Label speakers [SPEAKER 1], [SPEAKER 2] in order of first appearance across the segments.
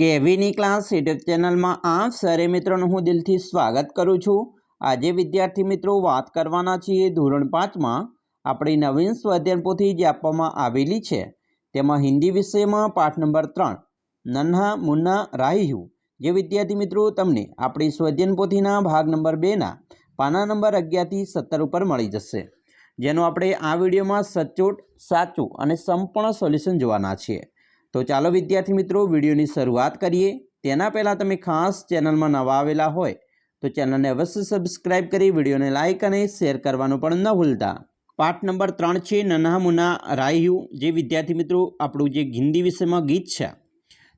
[SPEAKER 1] કેવીની class YouTube ચેનલમાં આપ સરે મિત્રોનું હું દિલથી સ્વાગત કરું છું. આજે વિદ્યાર્થી મિત્રો વાત કરવાના છીએ ધોરણ પાંચમાં. આપણી નવીન સ્વાધ્યાયન જે આપવામાં આવેલી છે, તેમાં હિન્દી વિષયમાં પાઠ નંબર ત્રણ, નન્હા મુન્ના રાહ્યુ જે વિદ્યાર્થી મિત્રો તમને આપણી સ્વાધ્યાયન ભાગ નંબર બેના પાના નંબર અગિયારથી સત્તર ઉપર મળી જશે. જેનો આપણે આ વિડીયોમાં સચોટ, સાચું અને સંપૂર્ણ સોલ્યુશન જોવાના છીએ. તો ચાલો વિદ્યાર્થી મિત્રો, વિડીયોની શરૂઆત કરીએ. તેના પહેલાં તમે ખાસ ચેનલમાં નવા આવેલા હોય, તો ચેનલને અવશ્ય સબસ્ક્રાઇબ કરી વિડીયોને લાઇક અને શેર કરવાનું પણ ન ભૂલતા. પાઠ નંબર ત્રણ છે નન્હામુના રાયુ, જે વિદ્યાર્થી મિત્રો આપણું જે હિન્દી વિષયમાં ગીત છે,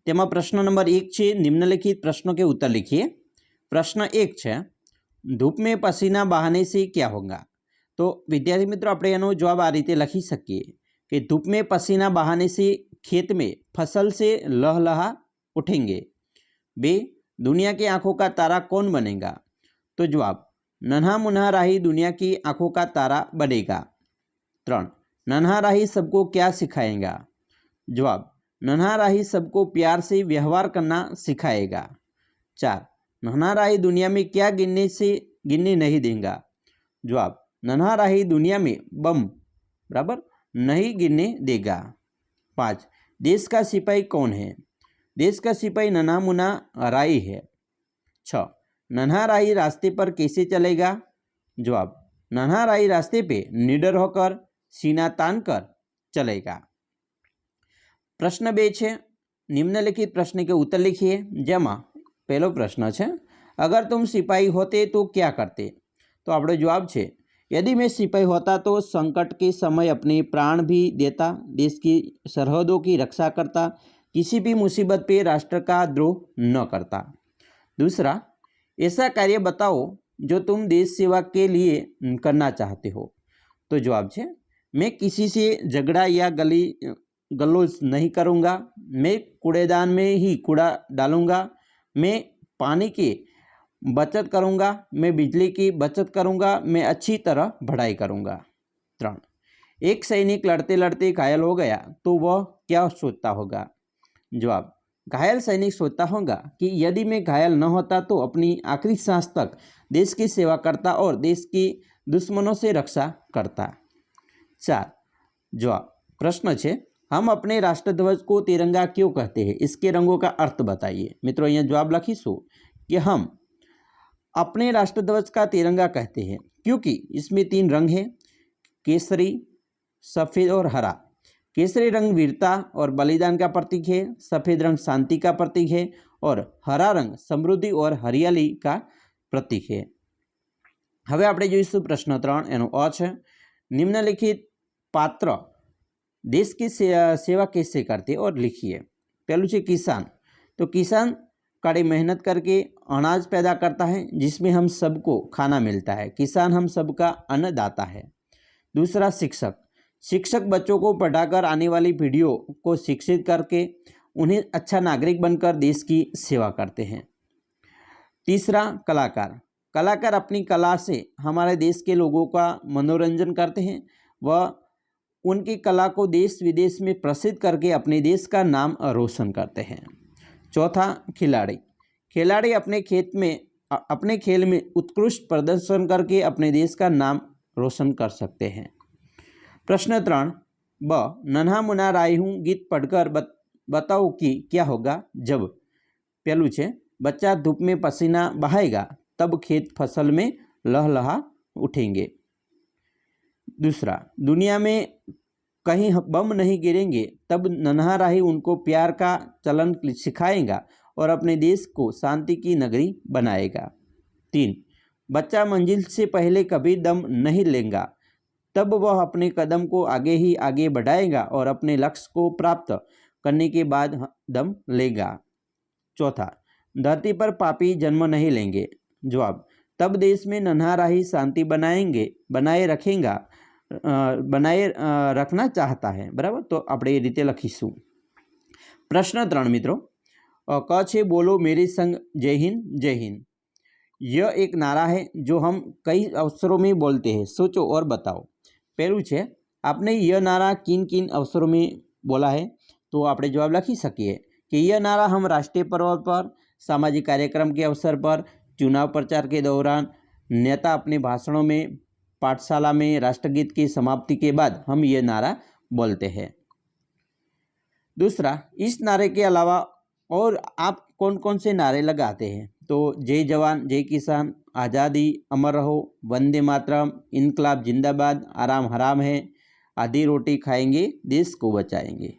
[SPEAKER 1] તેમાં પ્રશ્ન નંબર એક છે, નિમ્નલિખિત પ્રશ્નો કે ઉત્તર લખીએ? પ્રશ્ન એક છે, ધૂપ મેં પસીના બહાને સે ક્યાં હોંગા? તો વિદ્યાર્થી મિત્રો, આપણે એનો જવાબ આ રીતે લખી શકીએ કે ધૂપ મેં પસીના બહાને સે खेत में फ़सल से लहलहा उठेंगे। बे, दुनिया की आँखों का तारा कौन बनेगा? तो जवाब, नन्हा मुन्हा राही दुनिया की आँखों का तारा बनेगा। त्रण नन्हा राही सबको क्या सिखाएगा? जवाब, नन्हा राही सबको प्यार से व्यवहार करना सिखाएगा। चार, नन्हा राही दुनिया में क्या गिनने से गिनने नहीं देगा? जवाब, नन्हा राही दुनिया में बम, बराबर, नहीं गिनने देगा। पाँच देश का सिपाही कौन है देश का सिपाही नन्हा मुन्ना राई है छ नन्हा राई रास्ते पर कैसे चलेगा जवाब नन्हा राई रास्ते पे निडर होकर सीना तान कर चलेगा પ્રશ્ન બે છે નિમ્નલિખિત પ્રશ્ન કે ઉત્તર लिखिए જેમાં પહેલો પ્રશ્ન છે અગર तुम सिपाही होते तो क्या करते तो આપણો જવાબ છે यदि मैं सिपाही होता तो संकट के समय अपने प्राण भी देता, देश की सरहदों की रक्षा करता, किसी भी मुसीबत पे राष्ट्र का द्रोह न करता। दूसरा, ऐसा कार्य बताओ जो तुम देश सेवा के लिए करना चाहते हो। तो जवाब है मैं किसी से झगड़ा या गली गलोच नहीं करूँगा। मैं कूड़ेदान में ही कूड़ा डालूँगा। मैं पानी के बचत करूँगा, मैं बिजली की बचत करूँगा, मैं अच्छी तरह पढ़ाई करूँगा। त्रण। एक सैनिक लड़ते लड़ते घायल हो गया तो वह क्या सोचता होगा? जवाब, घायल सैनिक सोचता होगा कि यदि मैं घायल न होता तो अपनी आखिरी सांस तक देश की सेवा करता और देश की दुश्मनों से रक्षा करता। चार। जवाब, प्रश्न है हम अपने राष्ट्रध्वज को तिरंगा क्यों कहते हैं? इसके रंगों का अर्थ बताइए। मित्रों, यहाँ जवाब लखीशू कि हम अपने राष्ट्रध्वज का तिरंगा कहते हैं क्योंकि इसमें तीन रंग हैं केसरी सफ़ेद और हरा केसरी रंग वीरता और बलिदान का प्रतीक है सफ़ेद रंग शांति का प्रतीक है और हरा रंग समृद्धि और हरियाली का प्रतीक है હવે આપણે જોઈશું પ્રશ્ન ત્રણ એનો અ છે નિમ્નલિખિત પાત્ર देश की से, सेवा कैसे करते और लिखिए पहलू છે किसान तो किसान कड़ी मेहनत करके अनाज पैदा करता है, जिसमें हम सबको खाना मिलता है। किसान हम सबका अन्नदाता है। दूसरा, शिक्षक। शिक्षक बच्चों को पढ़ाकर आने वाली पीढ़ियों को शिक्षित करके उन्हें अच्छा नागरिक बनकर देश की सेवा करते हैं। तीसरा, कलाकार। कलाकार अपनी कला से हमारे देश के लोगों का मनोरंजन करते हैं। वह उनकी कला को देश विदेश में प्रसिद्ध करके अपने देश का नाम रोशन करते हैं। चौथा, खिलाड़ी। खिलाड़ी अपने खेत में अपने खेल में उत्कृष्ट प्रदर्शन करके अपने देश का नाम रोशन कर सकते हैं। प्रश्न त्रण ब नन्हा मुना राय हूँ गीत पढ़कर बत, बताओ कि क्या होगा जब? पहलू है बच्चा धूप में पसीना बहाएगा तब खेत फ़सल में लहलहा उठेंगे। दूसरा दुनिया में कहीं बम नहीं गिरेंगे तब नन्हा राही उनको प्यार का चलन सिखाएगा और अपने देश को शांति की नगरी बनाएगा तीन बच्चा मंजिल से पहले कभी दम नहीं लेगा तब वह अपने कदम को आगे ही आगे बढ़ाएगा और अपने लक्ष्य को प्राप्त करने के बाद दम लेगा चौथा धरती पर पापी जन्म नहीं लेंगे जवाब तब देश में नन्हा राही शांति बनाएंगे बनाए रखेगा બનાએ રખના ચાહતા હૈ બરાબર તો આપણે એ રીતે લખીશું પ્રશ્ન ત્રણ મિત્રો ક છે બોલો मेरे संग जय हिंद जय हिंद यह एक नारा है जो हम कई अवसरों में बोलते हैं सोचो और बताओ પહેલું છે आपने यह नारा किन किन अवसरों में बोला है तो આપણે જવાબ લખી શકીએ कि यह नारा हम राष्ट्रीय पर्व पर सामाजिक कार्यक्रम के अवसर पर चुनाव प्रचार के दौरान नेता अपने भाषणों में पाठशाला में राष्ट्रगीत की समाप्ति के बाद हम ये नारा बोलते हैं दूसरा इस नारे के अलावा और आप कौन कौन से नारे लगाते हैं तो जय जवान जय किसान आज़ादी अमर रहो वंदे मातरम इनकलाब जिंदाबाद आराम हराम है आधी रोटी खाएंगे देश को बचाएंगे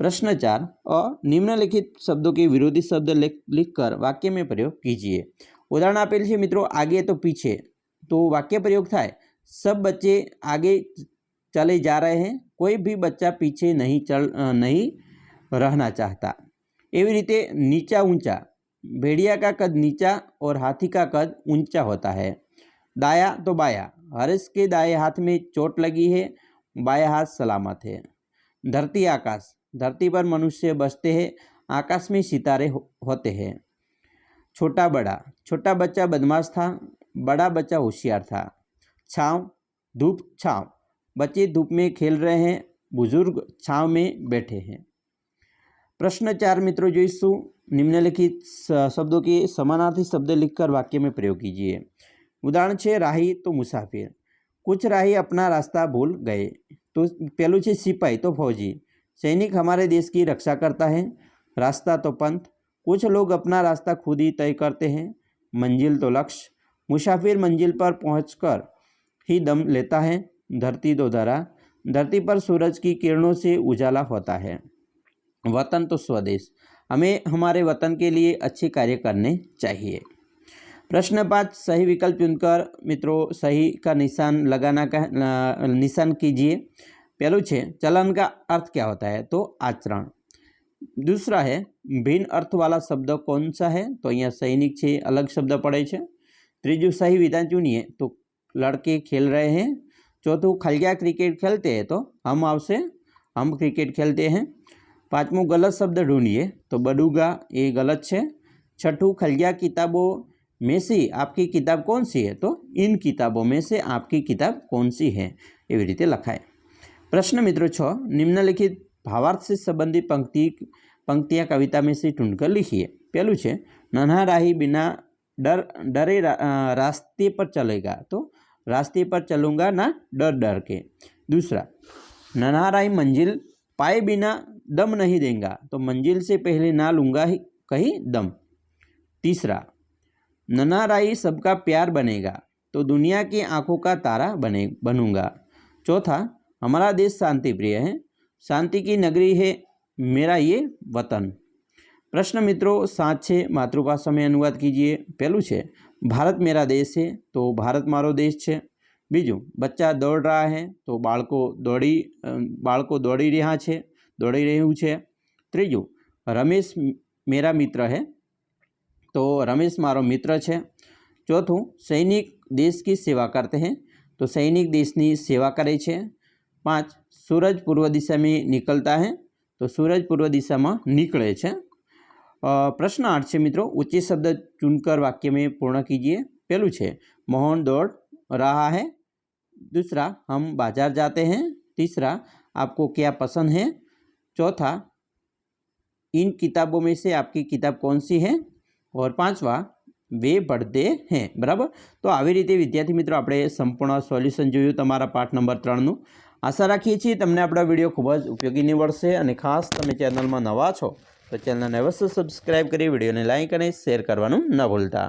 [SPEAKER 1] प्रश्न चार और निम्नलिखित शब्दों के विरोधी शब्द लिख लिखकर वाक्य में प्रयोग कीजिए उदाहरण આપેલ છે મિત્રો આગે તો પીછે તો વાક્ય પ્રયોગ થાય सब बच्चे आगे चले जा रहे हैं कोई भी बच्चा पीछे नहीं चल अ, नहीं रहना चाहता एवी रीते नीचा ऊँचा भेड़िया का कद नीचा और हाथी का कद ऊँचा होता है दाया तो बाया हर्ष के दाएँ हाथ में चोट लगी है बाया हाथ सलामत है धरती आकाश धरती पर मनुष्य बसते हैं आकाश में सितारे हो, होते हैं छोटा बड़ा छोटा बच्चा बदमाश था बड़ा बच्चा होशियार था छाँव धूप छाँव बच्चे धूप में खेल रहे हैं बुज़ुर्ग छाँव में बैठे हैं प्रश्न चार मित्रों જોઈશું નિમ્નલિખિત સ- શબ્દો કે સમાનાર્થી શબ્દ लिखकर वाक्य में प्रयोग कीजिए उदाहरण છે રાહી તો મુસાફિર कुछ राही अपना रास्ता भूल गए तो पहलू છે सिपाही तो फौजी सैनिक हमारे देश की रक्षा करता है रास्ता तो पंथ कुछ लोग अपना रास्ता खुद ही तय करते हैं मंजिल तो लक्ष्य मुसाफिर मंजिल पर पहुंचकर ही दम लेता है धरती तो धरा धरती पर सूरज की किरणों से उजाला होता है वतन तो स्वदेश। हमें, हमारे वतन के लिए अच्छे कार्य करने चाहिए। प्रश्न पाँच, सही विकल्प चुनकर, मित्रों, सही का निशान लगाना का निशान कीजिए। पहलू छः, चलन का अर्थ क्या होता है? तो आचरण। दूसरा है, भिन्न अर्थ वाला शब्द कौन सा है? तो અહીંયા सैनिक छः, अलग शब्द पड़े છે सही विधान चुनिए। तो लड़के खेल रहे हैं। चौथों खलिया क्रिकेट खेलते हैं। तो हम आपसे, हम क्रिकेट खेलते हैं। પાંચમું गलत शब्द ढूंढिए तो बडूगा ये गलत છે छठું खलिया किताबों में से आपकी किताब कौन सी है तो इन किताबों में से आपकी किताब कौन सी है એવી રીતે લખાય પ્રશ્ન મિત્રો છ નિમ્નલિખિત ભાવાર્થ से संबंधित पंक्ति पंक्तियाँ कविता में से ढूंढकर लिखिए पहलू છે नन्हा राही बिना डर डरे रा, अ, रास्ते पर चलेगा तो रास्ते पर चलूँगा ना डर डर के दूसरा नन्हा राही मंजिल पाए बिना दम नहीं देगा तो मंजिल से पहले ना लूँगा ही कहीं दम तीसरा नन्हा राही सबका प्यार बनेगा तो दुनिया की आंखों का तारा बने बनूंगा चौथा हमारा देश शांति प्रिय है शांति की नगरी है मेरा ये वतन પ્રશ્ન મિત્રો સાત છે માતૃભાષામાં અનુવાદ કીજીએ પહેલું છે ભારત મેરા દેશ છે તો ભારત મારો દેશ છે બીજું બચ્ચા દોડ રહ્યા હે તો બાળકો દોડી અ, બાળકો દોડી રહ્યા છે દોડી રહ્યું છે ત્રીજું રમેશ મેરા મિત્ર હે તો રમેશ મારો મિત્ર છે ચોથું સૈનિક દેશ की સેવા કરતે हैं તો સૈનિક દેશની સેવા કરે છે પાંચ સૂરજ પૂર્વ દિશામાં નીકળતા હે તો સૂરજ પૂર્વ દિશામાં નીકળે છે અ, પ્રશ્ન આઠ છે મિત્રો ऊंचे शब्द चुनकर वाक्य में पूर्ण कीजिए पहलू છે मोहन दौड़ रहा है दूसरा हम बाजार जाते हैं तीसरा आपको क्या पसंद है चौथा इन किताबों में से आपकी किताब कौन सी है और પાંચવા વે પડતે હે બરાબર તો આવી રીતે વિદ્યાર્થી મિત્રો આપણે સંપૂર્ણ સોલ્યુશન જોયું તમારા પાઠ નંબર ત્રણનું આશા રાખીએ છીએ તમને આપણા વિડીયો ખૂબ જ ઉપયોગી નીવડશે અને ખાસ તમે ચેનલમાં નવા છો તો ચેનલને અવશ્ય સબસ્ક્રાઈબ કરી વિડીયોને લાઈક અને શેર કરવાનું ન ભૂલતા